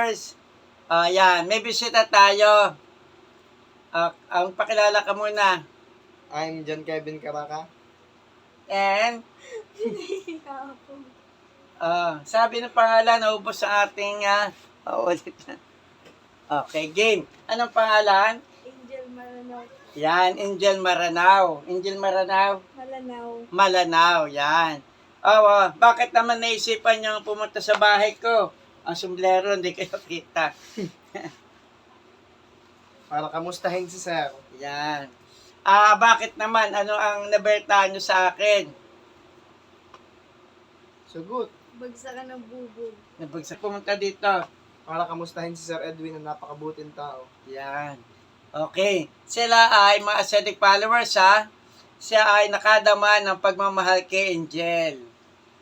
followers. Ayan, may bisita tayo. Ah, ang pakilala ka muna. I'm John Kevin Caraca. And, ah, sabi ng pangalan, naubos sa ating, ah, oh, ulit na. Okay, game. Anong pangalan? Angel Malanaw. Yan, Angel Maranao. Angel Maranao, Malanaw. Malanao, yan. Oh, ah, bakit naman naisipan niyong pumunta sa bahay ko? Ang sombrero, hindi kayo kita. Para kamustahin si Sir. Yan. Ah, bakit naman? Ano ang nabertaan niyo sa akin? Sugot. Bagsak ka ng bubog. Nabagsak pumunta dito. Para kamustahin si Sir Edwin na napakabuting tao. Yan. Okay. Sila ay mga ascetic followers ha. Siya ay nakadama ng pagmamahal kay Angel.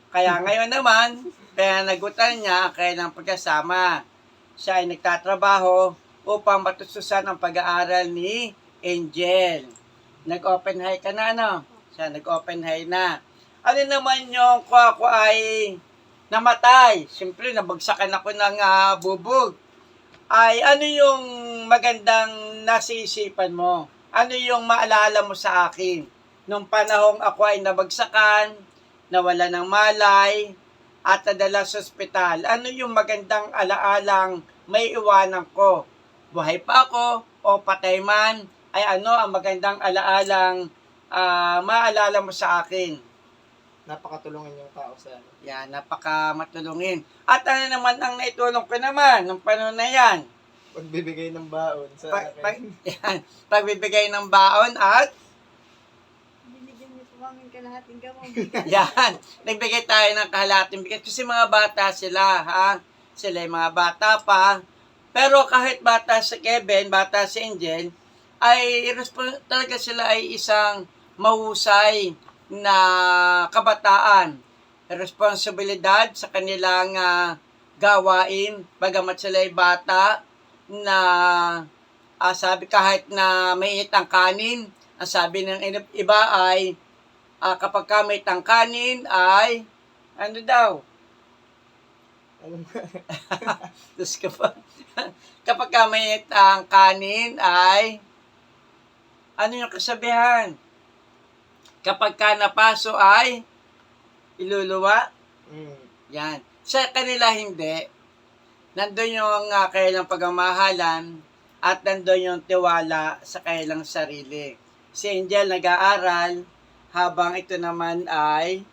Kaya ngayon naman, kaya nagutan niya ang kailang pagkasama. Siya ay nagtatrabaho upang matususan ang pag-aaral ni Angel. Nag-open high ka na, ano? Siya nag-open high na. Ano naman yung ko ako ay namatay? Siyempre, nabagsakan ako ng ah, bubog ay ano yung magandang nasisipan mo? Ano yung maalala mo sa akin? Nung panahong ako ay nabagsakan, nawala ng malay, at nadala sa ospital, ano yung magandang alaalang may iwanan ko? Buhay pa ako o patay man, ay ano ang magandang alaalang ah, maalala mo sa akin? Napakatulungan yung tao, Sir. Yan, napaka matulungin. At ano naman ang naitulong ko naman ng panahon na yan? Pagbibigay ng baon sa Pag, akin. pag, yan, pagbibigay ng baon at Kami kalahating gamot. yan, nagbigay tayo ng kahalating bigat kasi mga bata sila, ha? Sila yung mga bata pa. Pero kahit bata si Kevin, bata si Angel, ay talaga sila ay isang mahusay na kabataan. Responsibilidad sa kanilang ah, gawain, bagamat sila ay bata, na ah, sabi kahit na may ang kanin, ang sabi ng iba ay ah, kapag ka may tangkanin ay ano daw? Tapos kapag, kapag ka may tangkanin ay ano yung kasabihan? Kapag ka napaso ay iluluwa? mm, Yan. Sa kanila hindi. Nandun yung uh, kailang pagmamahalan at nandun yung tiwala sa kailang sarili. Si Angel nag-aaral habang ito naman ay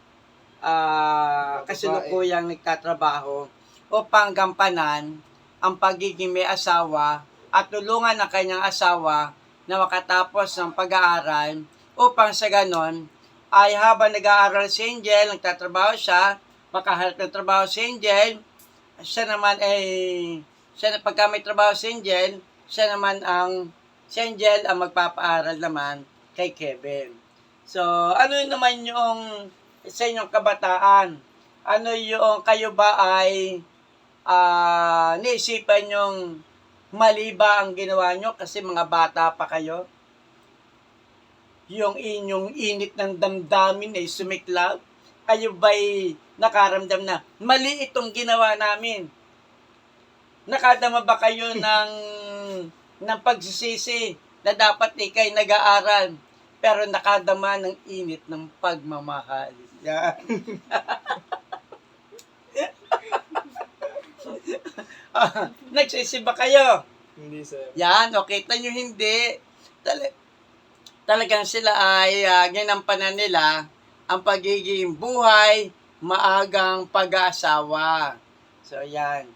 Babae. kasulukuyang nagtatrabaho upang gampanan ang pagiging may asawa at tulungan ang kanyang asawa na makatapos ng pag-aaral upang sa ganon ay habang nag-aaral si Angel, nagtatrabaho siya, makahanap ng trabaho si Angel, siya naman ay, siya na pagka may trabaho si Angel, siya naman ang, si Angel ang magpapaaral naman kay Kevin. So, ano naman yung sa inyong kabataan? Ano yung kayo ba ay ah naisipan yung mali ba ang ginawa nyo kasi mga bata pa kayo? Yung inyong init ng damdamin ay sumiklab? Kayo ba'y nakaramdam na mali itong ginawa namin? Nakadama ba kayo ng, ng pagsisisi na dapat ikay nag-aaral pero nakadama ng init ng pagmamahal? Yan. Ah, Nagsisi ba kayo? hindi, Sir. Yan, o kita nyo hindi. Tal- talagang sila ay uh, ginampanan nila ang pagiging buhay, maagang pag-aasawa. So, yan.